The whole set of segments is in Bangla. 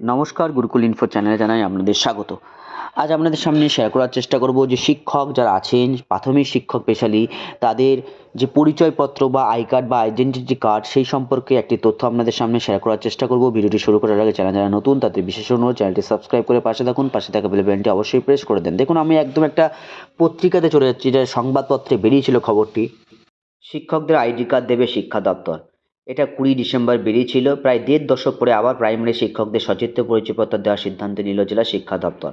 নমস্কার, গুরুকুল ইনফো চ্যানেলে জানাই আপনাদের স্বাগত। আজ আপনাদের সামনে শেয়ার করার চেষ্টা করব যে শিক্ষক যারা আছেন, প্রাথমিক শিক্ষক পেশালি তাদের যে পরিচয়পত্র বা আই কার্ড বা আইডেন্টিটি কার্ড সেই সম্পর্কে একটি তথ্য আপনাদের সামনে শেয়ার করার চেষ্টা করব। ভিডিওটি শুরু করার আগে চ্যানেল যারা নতুন, তাদের বিশেষ অনুরোধ চ্যানেলটি সাবস্ক্রাইব করে পাশে থাকুন, পাশে থাকা বেল বাটনটি অবশ্যই প্রেস করে দেন। দেখুন, আমি একদম একটা পত্রিকাতে চলে যাচ্ছি যে সংবাদপত্রে বেরিয়েছিল খবরটি। শিক্ষকদের আইডি কার্ড দেবে শিক্ষা দপ্তর। এটা কুড়ি ডিসেম্বর বেরিয়েছিল। প্রায় দেড় দশক পরে আবার প্রাইমারি শিক্ষকদের সচিত্র পরিচয়পত্র দেওয়ার সিদ্ধান্ত নিল জেলা শিক্ষা দপ্তর।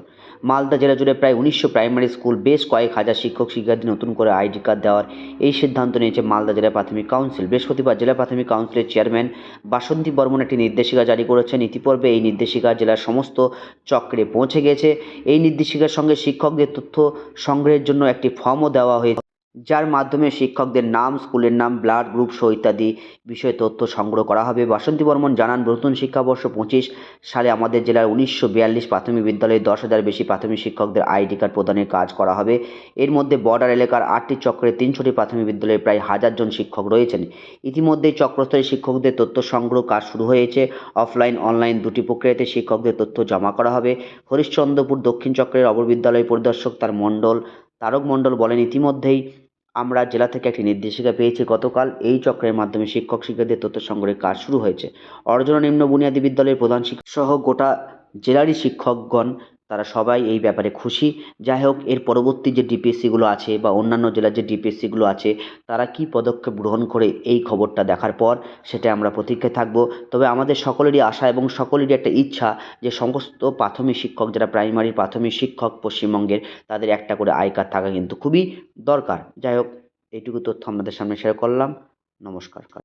মালদা জেলা জুড়ে প্রায় উনিশশো প্রাইমারি স্কুল বেশ কয়েক হাজার শিক্ষক শিক্ষার্থী নতুন করে আইডি কার্ড দেওয়ার এই সিদ্ধান্ত নিয়েছে মালদা জেলা প্রাথমিক কাউন্সিল। বৃহস্পতিবার জেলা প্রাথমিক কাউন্সিলের চেয়ারম্যান বাসন্তী বর্মন একটি নির্দেশিকা জারি করেছেন। ইতিপূর্বে এই নির্দেশিকা জেলার সমস্ত চক্রে পৌঁছে গেছে। এই নির্দেশিকার সঙ্গে শিক্ষকদের তথ্য সংগ্রহের জন্য একটি ফর্মও দেওয়া হয়েছে। যার মাধ্যমে শিক্ষকদের নাম, স্কুলের নাম, ব্লাড গ্রুপ সহ ইত্যাদি বিষয়ে তথ্য সংগ্রহ করা হবে। বাসন্তী বর্মন জানান, নতুন শিক্ষাবর্ষ পঁচিশ সালে আমাদের জেলার উনিশশো বিয়াল্লিশ প্রাথমিক বিদ্যালয়ে দশ হাজার বেশি প্রাথমিক শিক্ষকদের আইডি কার্ড প্রদানের কাজ করা হবে। এর মধ্যে বর্ডার এলাকার আটটি চক্রে তিনশোটি প্রাথমিক বিদ্যালয়ে প্রায় হাজার জন শিক্ষক রয়েছেন। ইতিমধ্যেই চক্রস্তরে শিক্ষকদের তথ্য সংগ্রহ কাজ শুরু হয়েছে। অফলাইন, অনলাইন দুটি প্রক্রিয়াতে শিক্ষকদের তথ্য জমা করা হবে। হরিশ্চন্দ্রপুর দক্ষিণ চক্রের অপর বিদ্যালয় পরিদর্শক তার মণ্ডল, তারক মণ্ডল বলেন, ইতিমধ্যেই আমরা জেলা থেকে একটি নির্দেশিকা পেয়েছি, গতকাল এই চক্রের মাধ্যমে শিক্ষক শিক্ষকদের তথ্য সংগ্রহের কাজ শুরু হয়েছে। অর্জনা নিম্ন বুনিয়াদী বিদ্যালয়ের প্রধান শিক্ষক সহ গোটা জেলারই শিক্ষকগণ তারা সবাই এই ব্যাপারে খুশি। যাই হোক এর পরবর্তী যে ডিপিএসসিগুলো আছে বা অন্যান্য জেলার যে ডিপিএসসিগুলো আছে, তারা কি পদক্ষেপ গ্রহণ করে এই খবরটা দেখার পর সেটা আমরা প্রতীক্ষায় থাকব। তবে আমাদের সকলেরই আশা এবং সকলেরই একটা ইচ্ছা যে সমস্ত প্রাথমিক শিক্ষক, যারা প্রাইমারি প্রাথমিক শিক্ষক পশ্চিমবঙ্গের, তাদের একটা করে আই কার্ড থাকা কিন্তু খুবই দরকার। যাই হোক এইটুকু তথ্য আপনাদের সামনে শেয়ার করলাম। নমস্কার।